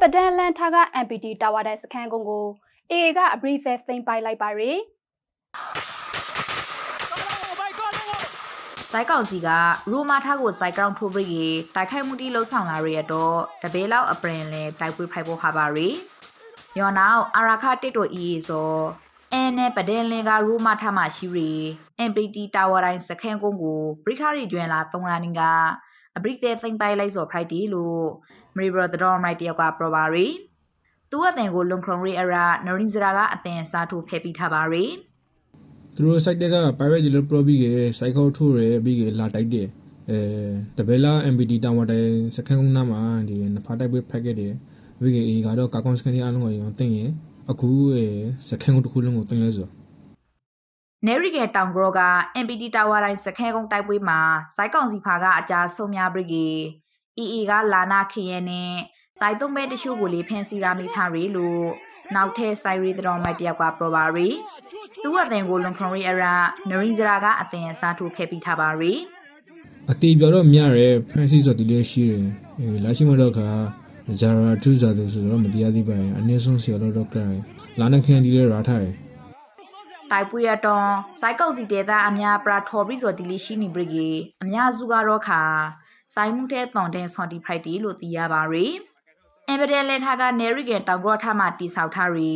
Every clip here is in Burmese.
ပဒန်လန်ထားက MPT တာဝါတိုင်စခန်းကုန်းကို AA ကအပရိသဲသိမ်းပိုက်လိုက်ပါရီစိုက်ကောင်စီကရူမာထားကိုစိုက်ကောင်ထိုးပြီးကြီးတိုက်ခိုက်မှုတိလှုပ်ဆောင်လာရတော့တပေးလောက်အပရင်လဲတိုက်ပွဲဖိုက်ဖို့ခါပါရီယောနောက်အာရာခတစ်တို့အီဆိုအဲနဲ့ပဒင်းလင်ကရူမာထားမှရှိရီ MPT တာဝါတိုင်းစခန်းကုန်းကိုပရိခရီကျွမ်းလာ၃လနင်းက အပရိသဲသိမ့်ပိုက်လိုက်ဆိုဖရိုက်တီလို့မရီဘရဒတော်မိုက်တယောက်ကပြောပါရီသူ့အတင်ကိုလုံခရုံရီအရာနရင်းစရာကအတင်စားထိုးဖဲပြီးထားပါရီသူတို့ site တက်က pirate လို့ pro ပြီးကစိုက်ခေါထိုးရပြီးကလာတိုက်တယ်အဲတဘဲလာ MPT တောင်ဝတိုင်စခန်းကုန်းနာမှာဒီနဖာတိုက်ပွဲဖက်ခဲ့တယ်ပြီးကအေကတော့ကာကွန်စကန်ဒီအားလုံးကိုရောတင်ရင်အခုအဲစခန်းကုန်းတစ်ခုလုံးကိုတင်လဲဆိုနေ ရီကယ်တောင်ဂရောက MPT တာဝါတိုင်းစခဲကုန်းတိုက်ပွဲမှာစိုက်ကောင်စီဖာကအကြာဆုံးများပြီးကြီး EE ကလာနာခရဲနဲ့စိုက်သုံးမဲတချို့ကိုလေးဖန်စီရာမိထားရီလို့နောက်ထဲစိုက်ရီတော်မိုက်တယောက်ကပြောပါရီသူ့အတင်ကိုလွန်ခွန်ရီအရာနရင်းစရာကအတင်အစားထိုးဖဲပြီးထားပါရီအတီပြောတော့မြရဲ Francis ဆိုဒီလေးရှိတယ်အဲလာရှိမတော့ခါ Zara 2ဇာဆိုဆိုတော့မတရားသေးပါဘူးအနည်းဆုံးဆရာတော့တော့ကရလာနခန်ဒီလေးရာထားတယ် တိုက်ပွဲရတော့စိုက်ကောင်စီဒေတာအများပရာထော်ပြီးဆိုဒီလီရှိနေပြီကြီးအများစုကတော့ခါစိုက်မှုတဲ့တောင်တဲ့ဆွန်တီဖိုက်တီလို့သိရပါရီအမ်ဘဒန်လက်ထားကနေရီကယ်တောင်ဂရော့ထားမှတိဆောက်ထားရီ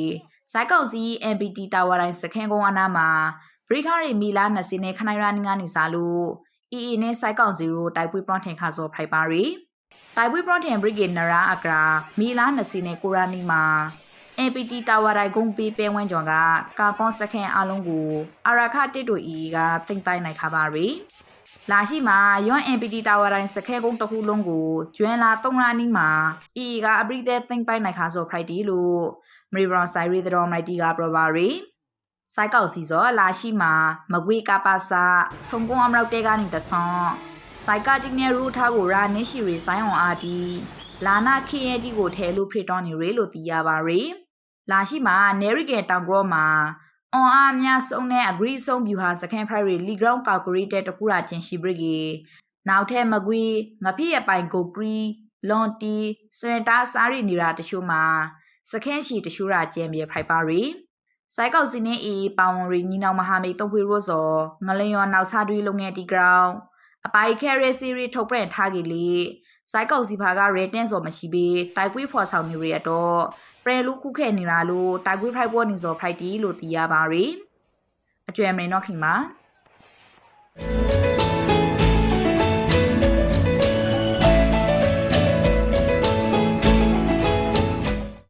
စိုက်ကောင်စီ MPT တာဝါတိုင်းစခန်းကုန်းအနားမှာဘရိခရီမီလာ20နဲ့ခနိုင်ရာနင်းကနေစားလို့ EE နဲ့စိုက်ကောင်စီရိုတိုက်ပွဲပရော့ထင်ခါစောဖိုက်ပါရီတိုက်ပွဲပရော့ထင်ဘရိဂေနရာအကရာမီလာ20နဲ့ကိုရာနီမှာ APT တာဝါတိုင်းဂုံပီပဲဝန်းကျော်ကကာကွန်စခင်အလုံးကိုအရာခတစ်တို့ဤကတင်ပိုင်နိုင်ခါပါရီလာရှိမှာရွန် APT တာဝါတိုင်းစခဲကုန်းတစ်ခုလုံးကိုကျွမ်းလာ၃လနီးမှာဤကအပရိသဲတင်ပိုင်နိုင်ခါဆိုဖရိုက်တီလို့မရီဘရွန်ဆိုင်ရီတော်မိုက်တီကပြောပါရီစိုက်ကောက်စီစောလာရှိမှာမကွေကပါစာဆုံကုန်းအမရောက်တဲကနေတဆောင်းစိုက်ကတိနေရူထားကိုရာနင်းရှိရီဆိုင်အောင်အာဒီလာနာခေယတီကိုထဲလို့ဖေတော်နေရလို့သိရပါရီ လာရှိမှာနေရီကယ်တောင်ဂရော့မှာအွန်အားများဆုံးတဲ့အဂရီဆုံးဗျူဟာစကန်ဖရိုက်ရီလီဂရောင်းကာကူရီတဲ့တကူရာချင်းရှိဘရဂီနောက်ထဲမကွေးငဖိရပိုင်ကိုကရီလွန်တီစရင်တာစားရီနေရာတချို့မှာစခန်းရှိတချို့ရာကျဲမြေဖိုက်ပါရီစိုက်ကောက်စီနေအီပါဝန်ရီညီနောင်မဟာမိတ်တုံးဖွေရိုးစောငလျော်နောက်စားတွေးလုံငယ်တီဂရောင်းအပိုင်ခဲရဲစီရီထုတ်ပြန်ထားကြလေ စိုက်ကောက်စီဖာကရဲတင်းစော်မရှိပေတိုက်ကွေးဖော်ဆောင်နေရတော့ပရဲလူခုခဲနေတာလို့တိုက်ကွေးဖိုက်ပေါ်နေစော်ဖိုက်တီလို့သိရပါရီအကျွဲမင်းတော့ခင်ပါ